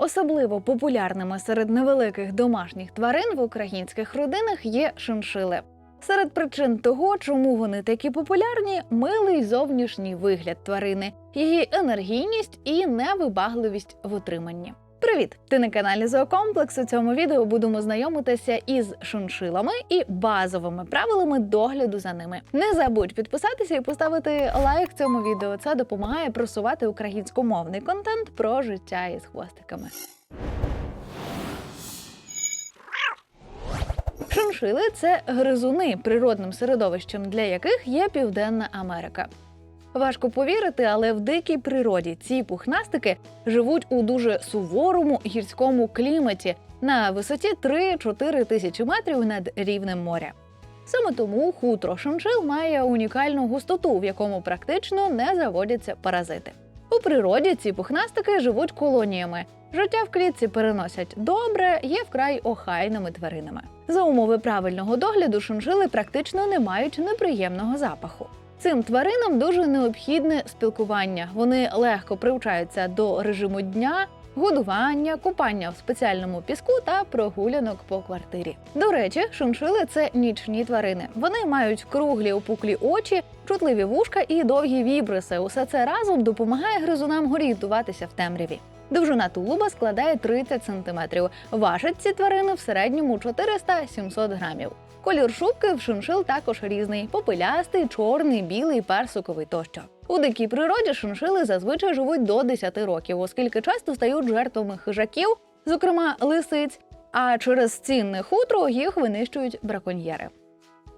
Особливо популярними серед невеликих домашніх тварин в українських родинах є шиншили. Серед причин того, чому вони такі популярні, милий зовнішній вигляд тварини, її енергійність і невибагливість в утриманні. Привіт! Ти на каналі Зоокомплекс. У цьому відео будемо знайомитися із шиншилами і базовими правилами догляду за ними. Не забудь підписатися і поставити лайк цьому відео. Це допомагає просувати українськомовний контент про життя із хвостиками. Шиншили це гризуни, природним середовищем для яких є Південна Америка. Важко повірити, але в дикій природі ці пухнастики живуть у дуже суворому гірському кліматі на висоті 3-4 тисячі метрів над рівнем моря. Саме тому хутро шиншил має унікальну густоту, в якому практично не заводяться паразити. У природі ці пухнастики живуть колоніями. Життя в клітці переносять добре, є вкрай охайними тваринами. За умови правильного догляду шиншили практично не мають неприємного запаху. Цим тваринам дуже необхідне спілкування. Вони легко привчаються до режиму дня, годування, купання в спеціальному піску та прогулянок по квартирі. До речі, шиншили це нічні тварини. Вони мають круглі опуклі очі, чутливі вушка і довгі вібриси. Усе це разом допомагає гризунам орієнтуватися в темряві. Довжина тулуба складає 30 см. Важать ці тварини в середньому 400-700 грамів. Колір шубки в шиншил також різний: попелястий, чорний, білий, персиковий тощо. У дикій природі шиншили зазвичай живуть до 10 років, оскільки часто стають жертвами хижаків, зокрема лисиць. А через цінне хутро їх винищують браконьєри.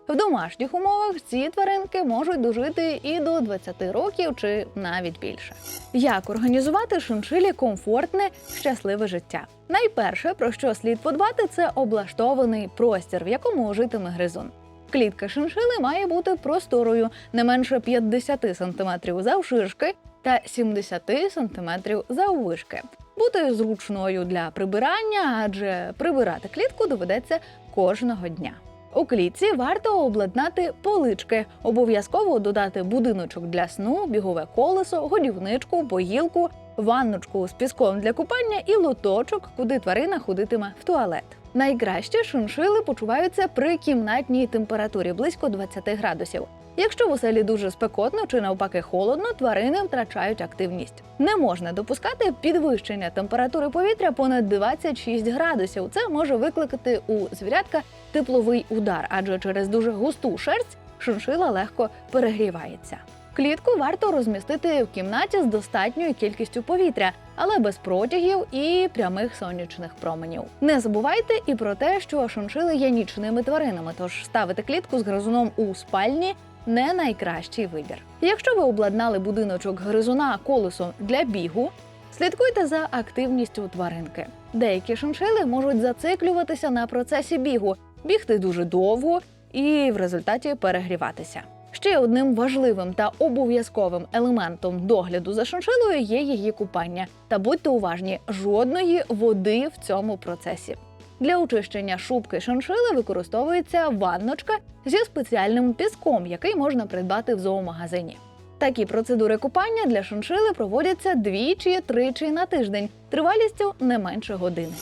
В домашніх умовах ці тваринки можуть дожити і до 20 років чи навіть більше. Як організувати шиншилі комфортне, щасливе життя? Найперше, про що слід подбати, це облаштований простір, в якому житиме гризун. Клітка шиншили має бути просторою не менше 50 см завширшки та 70 см заввишки. Бути зручною для прибирання, адже прибирати клітку доведеться кожного дня. У клітці варто обладнати полички, обов'язково додати будиночок для сну, бігове колесо, годівничку, поїлку, ванночку з піском для купання і лоточок, куди тварина ходитиме в туалет. Найкраще шиншили почуваються при кімнатній температурі близько 20 градусів. Якщо в оселі дуже спекотно чи навпаки холодно, тварини втрачають активність. Не можна допускати підвищення температури повітря понад 26 градусів. Це може викликати у звірятка тепловий удар, адже через дуже густу шерсть шиншила легко перегрівається. Клітку варто розмістити в кімнаті з достатньою кількістю повітря, але без протягів і прямих сонячних променів. Не забувайте і про те, що шиншили є нічними тваринами, тож ставити клітку з гризуном у спальні не найкращий вибір. Якщо ви обладнали будиночок гризуна колесом для бігу, слідкуйте за активністю тваринки. Деякі шиншили можуть зациклюватися на процесі бігу, бігти дуже довго і в результаті перегріватися. Ще одним важливим та обов'язковим елементом догляду за шиншилою є її купання. Та будьте уважні, жодної води в цьому процесі. Для очищення шубки шиншили використовується ванночка зі спеціальним піском, який можна придбати в зоомагазині. Такі процедури купання для шиншили проводяться двічі-тричі на тиждень, тривалістю не менше години.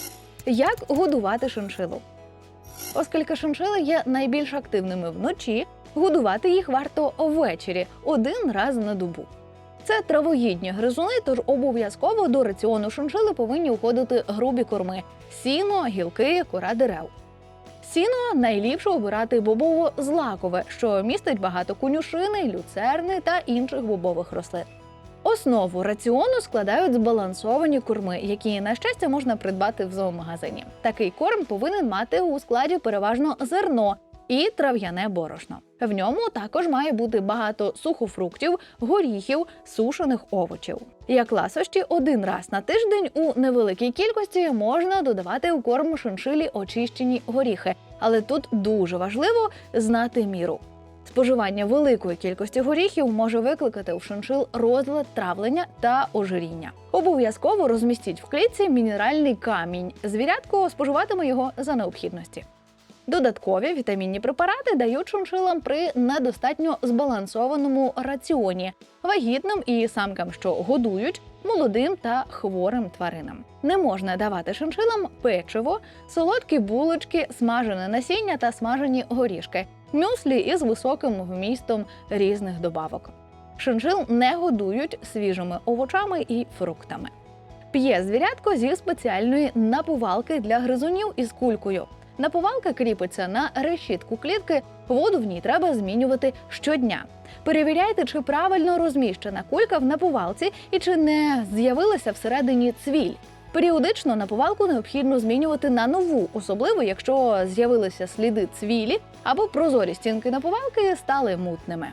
Як годувати шиншилу? Оскільки шиншили є найбільш активними вночі, годувати їх варто ввечері один раз на добу. Це травоїдні гризуни, тож обов'язково до раціону шиншили повинні входити грубі корми: сіно, гілки, кора дерев. Сіно найліпше обирати бобово-злакове, що містить багато конюшини, люцерни та інших бобових рослин. Основу раціону складають збалансовані корми, які, на щастя, можна придбати в зоомагазині. Такий корм повинен мати у складі переважно зерно і трав'яне борошно. В ньому також має бути багато сухофруктів, горіхів, сушених овочів. Як ласощі, один раз на тиждень у невеликій кількості можна додавати у корм шиншилі очищені горіхи, але тут дуже важливо знати міру. Споживання великої кількості горіхів може викликати у шиншил розлад травлення та ожиріння. Обов'язково розмістіть в клітці мінеральний камінь. Звірятко споживатиме його за необхідності. Додаткові вітамінні препарати дають шиншилам при недостатньо збалансованому раціоні. Вагітним і самкам, що годують, молодим та хворим тваринам. Не можна давати шиншилам печиво, солодкі булочки, смажене насіння та смажені горішки, мюслі із високим вмістом різних добавок. Шиншил не годують свіжими овочами і фруктами. П'є звірятко зі спеціальної напувалки для гризунів із кулькою. Наповалка кріпиться на решітку клітки, воду в ній треба змінювати щодня. Перевіряйте, чи правильно розміщена кулька в напувалці і чи не з'явилася всередині цвіль. Періодично наповалку необхідно змінювати на нову, особливо якщо з'явилися сліди цвілі або прозорі стінки наповалки стали мутними.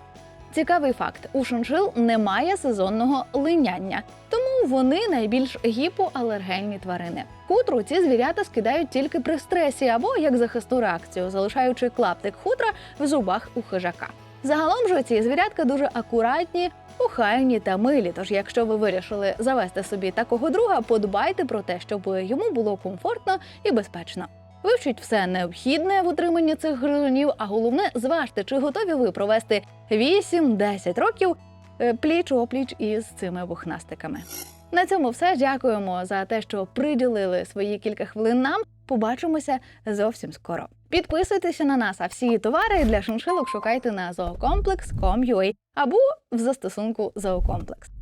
Цікавий факт: у шиншил немає сезонного линяння, тому вони найбільш гіпоалергенні тварини. Хутру ці звірята скидають тільки при стресі або як захисну реакцію, залишаючи клаптик хутра в зубах у хижака. Загалом же ці звірятка дуже акуратні, охайні та милі. Тож, якщо ви вирішили завести собі такого друга, подбайте про те, щоб йому було комфортно і безпечно. Вивчіть все необхідне в утриманні цих гризунів, а головне зважте, чи готові ви провести 8-10 років е, пліч опліч із цими вухнастиками. На цьому все. Дякуємо за те, що приділили свої кілька хвилин нам. Побачимося зовсім скоро. Підписуйтеся на нас, а всі товари для шиншилок шукайте на zoocоmplex.com.ua або в застосунку Zoocоmplex.